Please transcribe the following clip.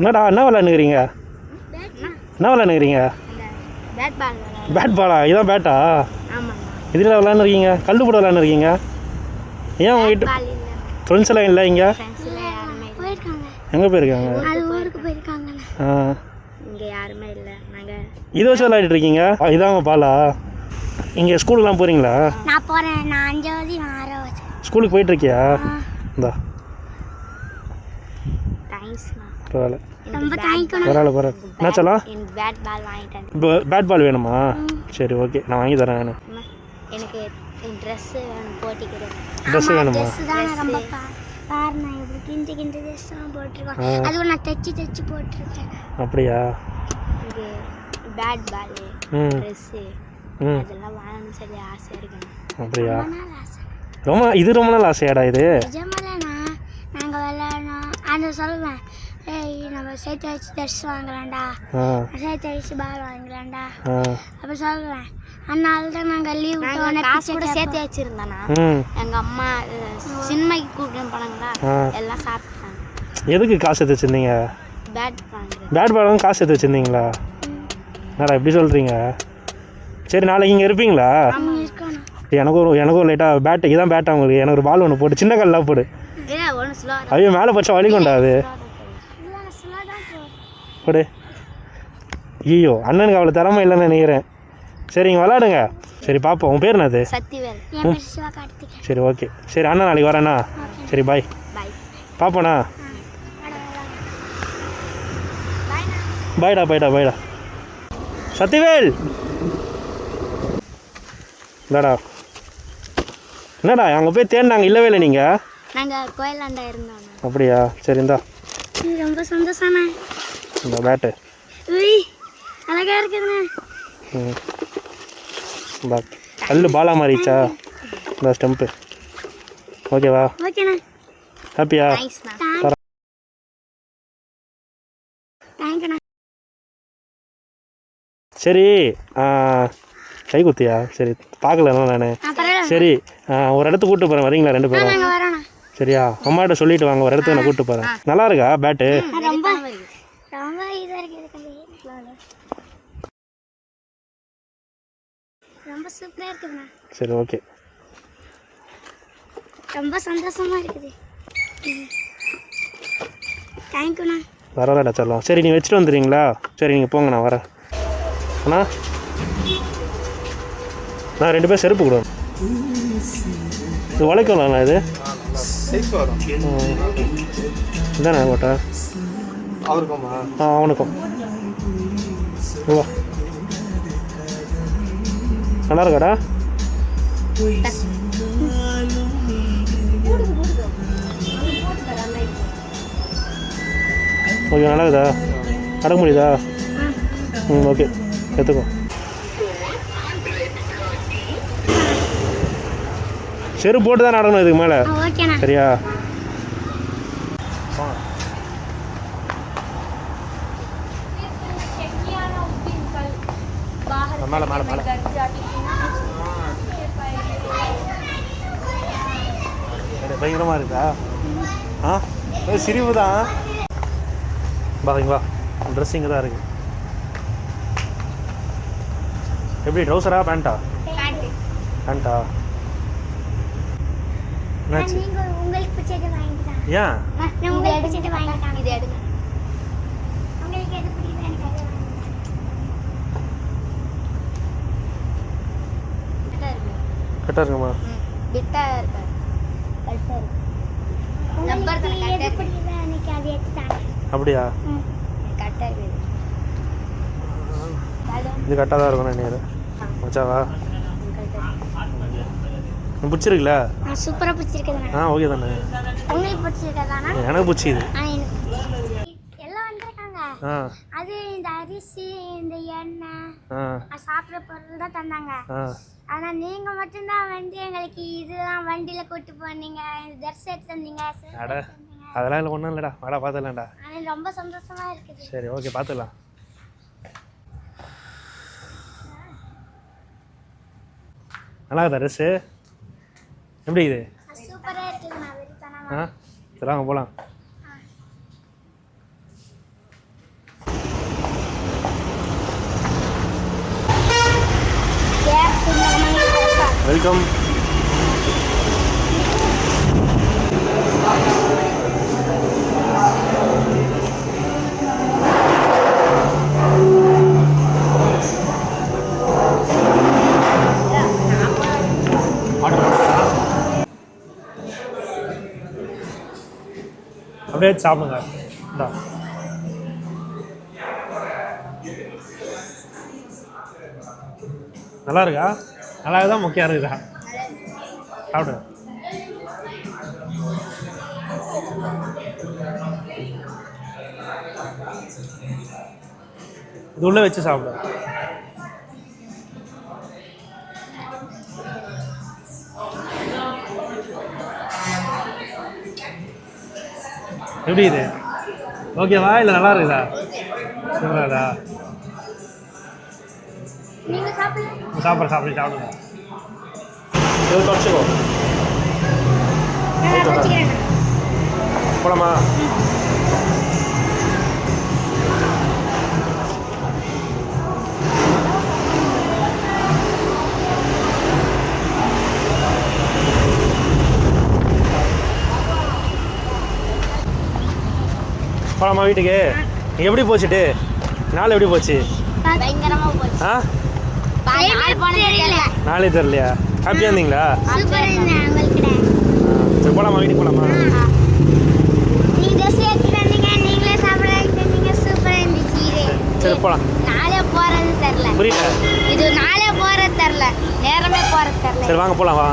என்னடா என்ன விளாண்டுக்கிறீங்க என்ன விளாண்டுக்கிறீங்க பேட் பால் பேட் பாலா இதான் பேட்டா இதில் விளாண்டுருக்கீங்க கல் போட விளாண்டுருக்கீங்க ஏன் உங்ககிட்ட ஃப்ரெண்ட்ஸ் எல்லாம் இல்லை இங்கே? எங்கே போயிருக்காங்க? ஆ. இங்கே யாருமே இல்லை நாங்கள் இதை வச்சு விளையாடிட்டு இருக்கீங்க? இதாங்க பாலா? இங்கே ஸ்கூலுக்குலாம் போகிறீங்களா நான் போகிறேன் நான் அஞ்சாவது ஆறாவது ஸ்கூலுக்கு போயிட்டுருக்கியா இந்தா தேங்க்ஸ்ண்ணா பரவாயில்ல. பரவாயில்ல பரவாயில்ல. என்ன சொல்லலாம் பேட் பால் வேணுமா? சரி ஓகே நான் வாங்கி தரேன் அம்மா, எனக்கு ட்ரெஸ்ஸு வேணும் போட்டிக்கிறேன் ட்ரெஸ்ஸு வேணுமா? தான் ரொம்ப பாரு நான் எப்படி கிண்டி கிண்டி ட்ரெஸ் தான் போட்டிருக்கேன் அதுவும் நான் தைச்சு தைச்சு போட்டிருக்கேன். அப்படியா? இது பேட் பால் ட்ரெஸ்ஸு அதெல்லாம் வாங்கணும்னு சொல்லி ஆசை இருக்குண்ணா அப்படியா? ரொம்ப நாள் ஆசை. ரொம்ப இது ரொம்ப நாள் ஆசையாடா இது? நாங்கள் விளையாடணும். அந்த சொல்லுவேன். நம்ம சேர்த்து வச்சு ட்ரெஸ் வாங்கலாம்டா. சேர்த்து வச்சு பால் வாங்கலாம்டா. ஆ. அப்போ சொல்லுவேன் அதனால தான் நாங்கள் லீவ் விட்டோன்னே காசு கூட சேர்த்து வச்சுருந்தோண்ணா ம். எங்கள் அம்மா சினிமாக்கு கூப்பிட்டு போனாங்களா? எல்லாம் சாப்பிட்டாங்க. எதுக்கு காசு எடுத்து வச்சுருந்தீங்க? பேட் பேட் பாலும் காசு எடுத்து வச்சுருந்தீங்களா? என்னடா இப்படி சொல்கிறீங்க சரி நாளைக்கு இங்கே இருப்பீங்களா? எனக்கும் ஒரு எனக்கும் லைட்டாக பேட்டு இதான் பேட்டா உங்களுக்கு எனக்கு ஒரு பால் ஒன்று போட்டு சின்ன கல்லாம் போடு. ஐயோ மேலே பச்சா வலி கொண்டா அது. இல்லை ஸ்லோ தான் போடு. ஐயோ அண்ணனுக்கு அவ்வளோ திறமை இல்லைன்னு நினைக்கிறேன். சரிங்க விளாடுங்க சரி பார்ப்போம் உன் பேர் என்னது? சரி ஓகே. சரி அண்ணன் நாளைக்கு வரேண்ணா. சரி பாய். பார்ப்போண்ணா பாய்டா பாய்டா பாய்டா. சத்திவேல் இந்தாடா. என்னடா அங்கே போய் தேடினாங்க இல்லவே இல்லை நீங்கள் நாங்கள் கோயிலாண்டா இருந்தோம். அப்படியா? சரி இந்தா. ரொம்ப சந்தோஷம்ண்ணா. இந்த பேட்டு அழகா இருக்குதுண்ணா. கல் பாலா மாறிச்சா இந்த ஸ்டெம்ப்பு ஓகேவா ஓகேண்ணா ஹாப்பியா சரி ஆ, கை குத்தியா? சரி பார்க்கல நான். சரி ஒரு இடத்துக்கு கூப்பிட்டு போகிறேன் வரீங்களா? ரெண்டு பேரும். சரியா? அம்மாட்ட சொல்லிட்டு வாங்க. ஒரு இடத்துக்கு நான் கூப்பிட்டு போகிறேன் நல்லா இருக்கா பேட்டு ரொம்ப ரொம்ப இதாக இருக்குது ரொம்ப சூப்பராக இருக்குதுண்ணா. சரி ஓகே. ரொம்ப சந்தோஷமா இருக்குது. தேங்க்யூண்ணா பரவாயில்லடா சொல்லலாம். சரி நீ வச்சுட்டு வந்துடுறீங்களா? சரி நீங்கள் போங்க நான் வரேன். அண்ணா? நான் ரெண்டு பேரும் செருப்பு கொடுவேன் இது உழைக்கலாம்ண்ணா இது? இதானே கோட்டா அவருக்குமா ஆ அவனுக்கும். வா. நல்லா இருக்காடா? ஓகே நல்லா இருக்குதா? அடக்க முடியுதா? ம் ஓகே. எடுத்துக்கோ. செருப்பு போட்டு தான் நடக்கணும் இதுக்கு மேலே. சரியா? மேலே மேலே மேலே. பயங்கரமாக இருக்கா? ஆ? சிரிப்பு தான் வா இங்க வா. ட்ரெஸ் இங்கே தான் இருக்கு. எப்படி ட்ரௌசரா பேண்ட்டா பேண்ட்டா என்னாச்சு? உங்களுக்கு பிடிச்சது வாங்கிக்கலாம். ஏன்? நான் உங்களுக்கு பிடிச்சது வாங்கிக்கலாம். இது எடுங்க உங்களுக்கு எது பிடிக்குது எனக்கு அது கரெக்டாக இருக்குமா? பிட்டா இருக்கு இருக்கு நம்பர் தான அது அப்படியா? கரெக்டா இருக்குது இது கரெக்டாக தான் இருக்கும்னு நினைக்கிறேன். மச்சாவா? பிடிச்சிருக்குல்ல? சூப்பரா பிடிச்சிருக்குதுண்ணா ஆ ஓகே தானே. உங்களுக்கு பிடிச்சிருக்கதானா எனக்கு பிடிச்சிது ஆ எனக்கு பிடிச்சிருக்கு. எல்லாம் வந்திருக்காங்க ஆ அது இந்த அரிசி இந்த எண்ணெய் சாப்பிட்ற பொருள் தான் தந்தாங்க. ஆ. ஆனால் நீங்கள் மட்டும்தான் வந்து எங்களுக்கு இதெல்லாம் வண்டியில் கூட்டு போனீங்க ட்ரெஸ் எடுத்து தந்தீங்க அதெல்லாம் இல்லை ஒன்றும் இல்லைடா. வாடா பார்த்துலாம்டா ரொம்ப சந்தோஷமா இருக்குது. சரி ஓகே பார்த்துக்கலாம் நல்லா இருக்குதா ட்ரெஸ்ஸு எப்படி இது? சூப்பராக வெறித்தனமா. ஆ சரி வாங்க போகலாம் வெல்கம். அப்படியே சாப்பிடுங்க. இந்தா. நல்லா இருக்கா? நல்லா தான் முக்கியம் இருக்குதா சாப்பிடு. இது உள்ளே வச்சு சாப்பிடு. எப்படி இது? ஓகேவா? இல்லை நல்லா இருக்குதா? சூப்பராக சாப்பிடுங்க சாப்பிட்ற சாப்பிடு சாப்பிடுங்க. இது தொடச்சிக்கோ போலாமா? போலாமா வீட்டுக்கு? எப்படி போச்சுட்டு? நாள் எப்படி போச்சு? பயங்கரமா போச்சு. ஆ? நாள் தெரியலையா? ஹாப்பியாக இருந்தீங்களா? சரி போலாமா வீட்டுக்கு போலாமா? சரி போலாம். நாளே போறது தெரியல. புரியல. இது நாளே போறது தெரியல. நேரமே போறது தெரியல. சரி வாங்க போலாம் வா.